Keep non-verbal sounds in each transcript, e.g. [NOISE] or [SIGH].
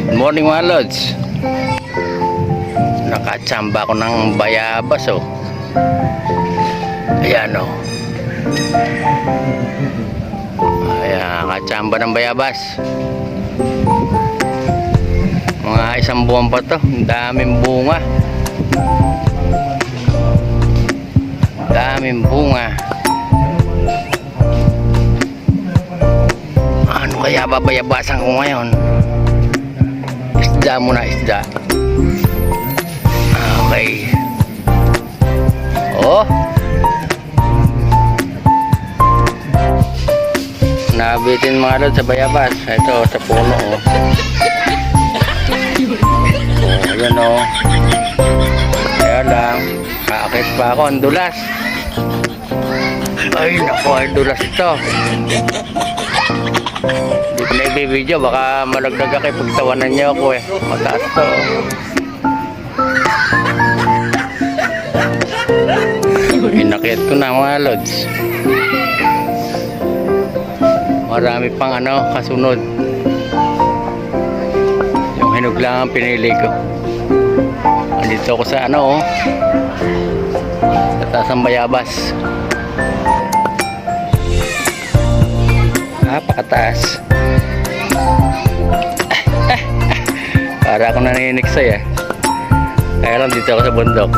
morning mga lods. Nakachamba ko ng bayabas oh. Ayan oh. Ayan, nakachamba ng bayabas. Mga isang buwan pa to. Daming bunga. Daming bunga. Ano kaya babayabasan ko ngayon? Isda muna, isda. Okay. Oh. Nabitin mga lod sa bayabas. Ito, sa puno. Oh. Oh, ayan oh. Kaya lang, kaakit pa ako. Ang dulas. Ay, naku, ang dulas ito. Hindi ko na ibibidyo, baka malagdag ako pagtawanan niyo ako eh. Mataas to. Inakit ko na mga lods. Marami pang ano, kasunod. Yung hinog lang ang pinili ko. Andito ako sa ano oh. Sa taas ng bayabas. Napakataas. [LAUGHS] Para akong naniniksay eh. Kaya lang dito ako sa bundok.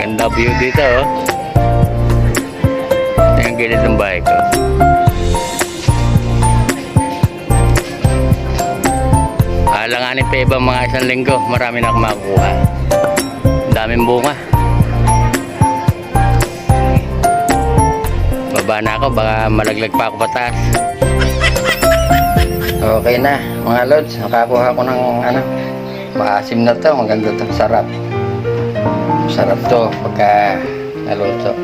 Ganda view dito oh. Yung gilid ng bahay ko. Alanganin pa ibang mga isang linggo. Marami na akong makukuha. Ang daming bunga. Baba na ako, baka malaglag pa ako pataas. [LAUGHS] Okay na, mga lods. Nakakuha ko ng ano, maasim na to. Maganda to, sarap. Sarap to pagka naluto.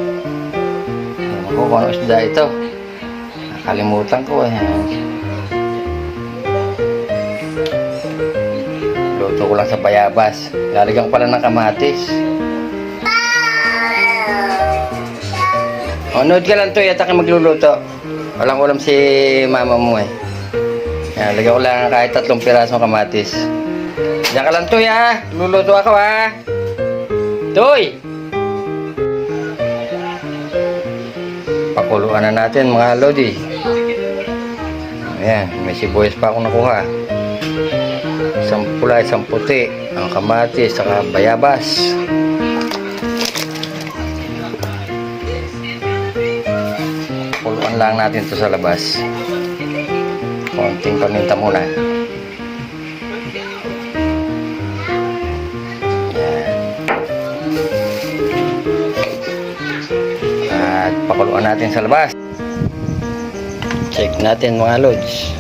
Ano ko kung ano isda ito. Nakalimutan ko eh. Luto ko lang sa bayabas. Lalagyan ko pala ng kamatis. O, nood ka lang to, yata ka magluluto. Walang ulam si mama mo eh. Yan, lagyan ko lang kahit tatlong pirasong kamatis. Diyan ka lang to ya. Luluto ako ha. Toy! Pakuluan na natin mga lodi. Ayan, may sibuyas pa akong nakuha. Isang pula, isang puti. Ang kamatis, saka bayabas. Lang natin to sa labas. Konting paminta muna. At pakuluan natin sa labas. Check natin mga lods.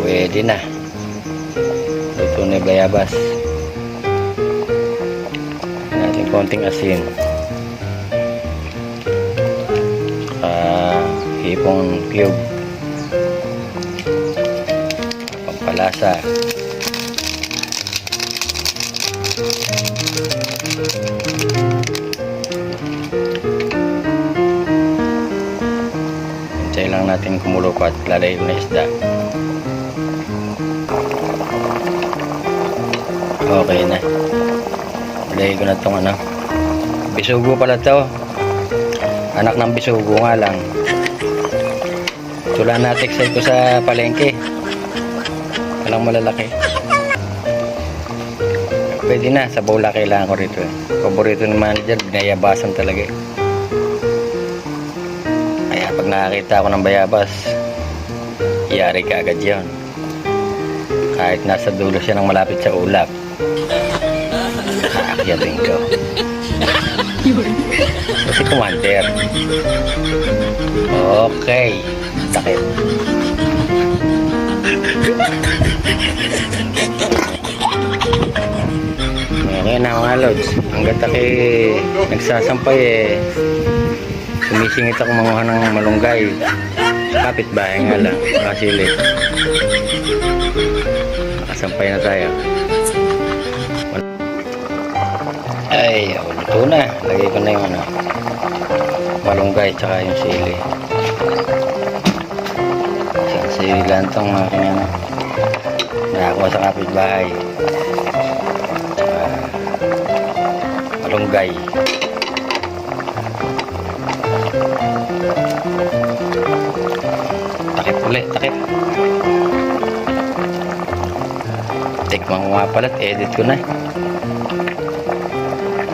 Pwede na. Luto na bayabas. Natin konting asin. Hipong cube. Pampalasa. Hintay lang natin kumulo at lalay na isda. Okay na. Lagay ko na itong ano. Bisugo pala to. Anak ng bisugo nga lang. Tula na textile ko sa palengke. Walang malalaki. Pwede na, sa bola kailangan ko rito. eh. Paborito ng manager, binayabasan talaga. eh. Kaya pag nakakita ako ng bayabas, iyari ka agad yun. Kahit nasa dulo siya ng malapit sa ulap. Kaakyatin ko. Kasi commander. Okay. Sakit. Okay na mga lods. Hanggat ako eh, nagsasampay eh. Sumisingit ako manguha ng malunggay. Kapit bahay nga lang. Makasilip. Nakasampay na tayo. Ay, luto na. Lagay ko na yung ano, malunggay tsaka yung sili. Itong aking ano. Nakakuha sa kapitbahay. Uh, malunggay. Takip ulit, takip. Tikman ko nga edit ko na.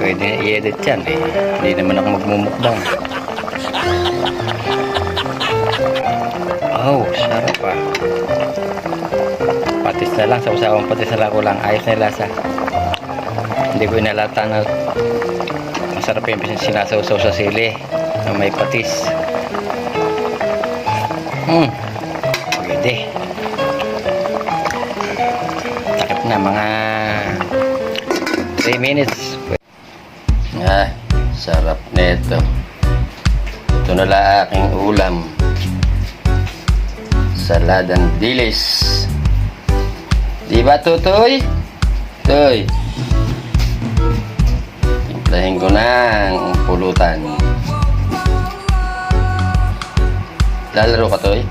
Pwede na i-edit yan eh. Hindi naman ako magmumukbang. Oh, sarap ah. Patis na lang, sa usawang patis na lang ko lang. Ayos na lasa. Hindi ko inalata na masarap yung sinasawsaw sa sili na may patis. Hmm, pwede. Takip na mga 3 minutes. Ah, sarap nito. Ito na lang aking ulam. Saladang dilis. Di ba, Tutoy? Toy. Timplahin ko ng pulutan. Lalaro ka, Toy?